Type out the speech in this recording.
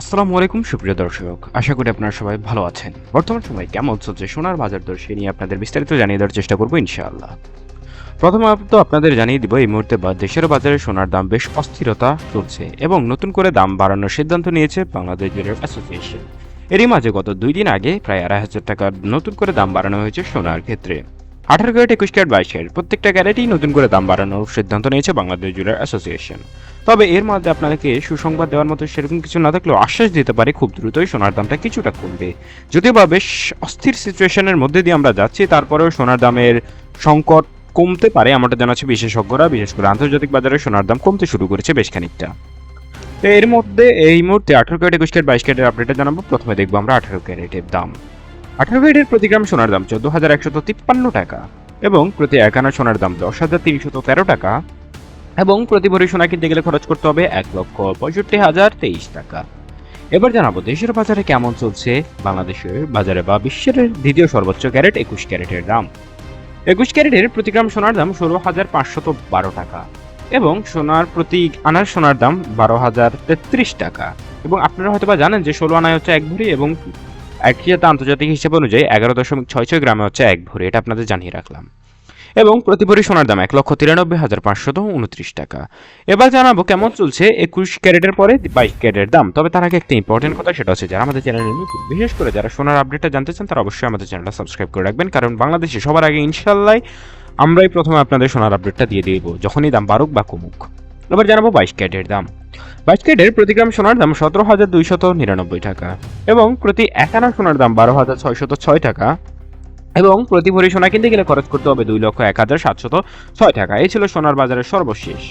আসসালামু আলাইকুম, সুপ্রিয় দর্শক। আশা করি আপনারা সবাই ভালো আছেন। বর্তমান সময় কেমন চলছে সোনার বাজার দর সে নিয়ে আপনাদের বিস্তারিত জানিয়ে দেওয়ার চেষ্টা করব, ইনশাআল্লাহ। প্রথমত আপনাদের জানিয়ে দিব, এই মুহূর্তে বা দেশের বাজারে সোনার দাম বেশ অস্থিরতা চলছে এবং নতুন করে দাম বাড়ানোর সিদ্ধান্ত নিয়েছে বাংলাদেশ জুয়েলার অ্যাসোসিয়েশন। এরই মাঝে গত দুই দিন আগে প্রায় আড়াই হাজার টাকা নতুন করে দাম বাড়ানো হয়েছে সোনার ক্ষেত্রে। আঠারো ক্যারেট, একুশ ক্যারেট, বাইশ ক্যারেট, প্রত্যেকটা ক্যারেটই নতুন করে দাম বাড়ানোর সিদ্ধান্ত নিয়েছে বাংলাদেশ জুয়েলার অ্যাসোসিয়েশন। তবে এর মধ্যে আপনাকে সুসংবাদ দেওয়ার মতো সেরকম কিছু না থাকলেও আশ্বাস দিতে পারে খুব দ্রুতই সোনার দামটা কিছুটা কমবে। যদিও বা বেশ অস্থির সিচুয়েশনের মধ্যে দিয়ে আমরা যাচ্ছি, তারপরেও সোনার দামের সংকট কমতে পারে এমনটা জানাচ্ছে বিশেষজ্ঞরা। বিশেষ করে আন্তর্জাতিক বাজারে সোনার দাম কমতে শুরু করেছে বেশ খানিকটা। তো এর মধ্যে এই মুহূর্তে আঠারো ক্যারেট, একুশ ক্যারেট, বাইশ ক্যারেটের আপডেটটা জানাব। প্রথমে দেখব আমরা আঠারো ক্যারেটের দাম। আঠারো ক্যারেটের প্রতি গ্রাম সোনার দাম চোদ্দ হাজার একশত তিপ্পান্ন টাকা এবং প্রতি এক আনা সোনার দাম দশ হাজার তিনশত তেরো টাকা এবং প্রতি ভরি সোনা কিনতে গেলে খরচ করতে হবে এক লক্ষ পঁয়ষট্টি হাজার তেইশ টাকা। এবার জানাব দেশের বাজারে কেমন চলছে, বাংলাদেশের বাজারে বা বিশ্বের দ্বিতীয় সর্বোচ্চ ক্যারেট একুশ ক্যারেটের দাম। একুশ ক্যারেটের প্রতি গ্রাম সোনার দাম ষোলো হাজার পাঁচশত বারো টাকা এবং সোনার প্রতি আনার সোনার দাম বারো হাজার তেত্রিশ টাকা। এবং আপনারা হয়তো বা জানেন যে ষোলো আনায় হচ্ছে এক ভরি এবং একই সাথে আন্তর্জাতিক হিসেব অনুযায়ী এগারো দশমিক ছয় ছয় গ্রামে হচ্ছে এক ভরি। এটা আপনাদের জানিয়ে রাখলাম। এবং প্রতি ভরি সোনার দাম এক লক্ষ তিরানব্বই হাজার পাঁচশত উনত্রিশ টাকা। এবার জানাব কেমন চলছে একুশ ক্যারেটের পরে বাইশ ক্যারেটের দাম। তবে তার আগে একটা ইম্পর্টেন্ট কথা, সেটা হচ্ছে যারা আমাদের চ্যানেলে নতুন, বিশেষ করে যারা সোনার আপডেটটা জানতে চান, তারা অবশ্যই আমাদের চ্যানেলটা সাবস্ক্রাইব করে রাখবেন। কারণ বাংলাদেশে সবার আগে ইনশাল্লাহ আমরাই প্রথমে আপনাদের সোনার আপডেটটা দিয়ে দিব, যখনই দাম বাড়ুক বা কমুক। এবার জানাব বাইশ ক্যারেটের দাম। বাইশ ক্যারেটের প্রতি গ্রাম সোনার দাম সতেরো হাজার দুইশত নিরানব্বই টাকা এবং প্রতি একানা সোনার দাম বারো হাজার ছয়শত ছয় টাকা এবং প্রতি ভরি সোনা কিনতে গেলে খরচ করতে হবে দুই লক্ষ এক হাজার সাতশত ছয় টাকা। এই ছিল সোনার বাজারের সর্বশেষ।